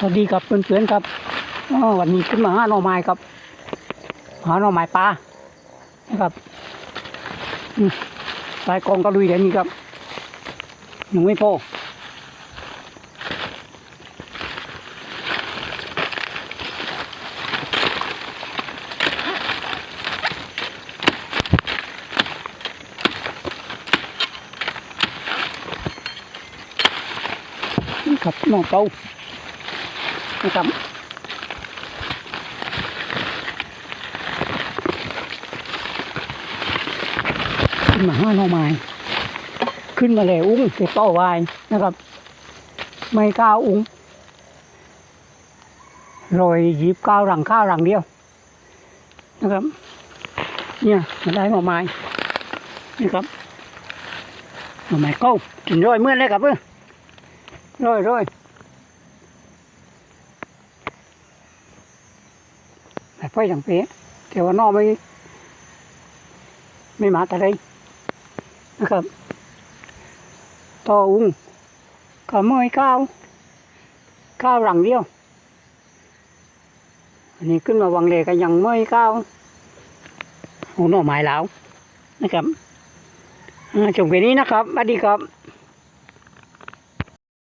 สวัสดีครับเพื่อนๆครับวันนี้ขึ้นมาหาหน่อไม้ครับหาหน่อไม้ปลานะครับลายกองกระลุยเดี๋ยวนี้ครับยังไม่พอครับน้องเต้า นะครับขึ้นมาห้าหน่อไม้ขึ้นมาแล้วอุ้งเก็บต่อไว้นะครับ ไม่กล้าอุ้งรอยหยิบก้าวหลังข้าวหลังเดียว นะครับ เนี่ยมาได้หน่อไม้นี่ครับหน่อไม้ก้ากินร้อยเมื่อเลยครับเพื่อร้อยร้อย ไม่ไฟอย่างเป๊ะแต่ว่านอไม่ ไม่มาแต่ไรนะครับ ต่ออุ้งก็ไม่ก้าวก้าวหลังเดียว อันนี้ขึ้นมาวังเลก็ยังไม่ก้าวหูหน่อไม้แล้วนะครับอ่าชมแค่นี้นะครับสวัสดีครับ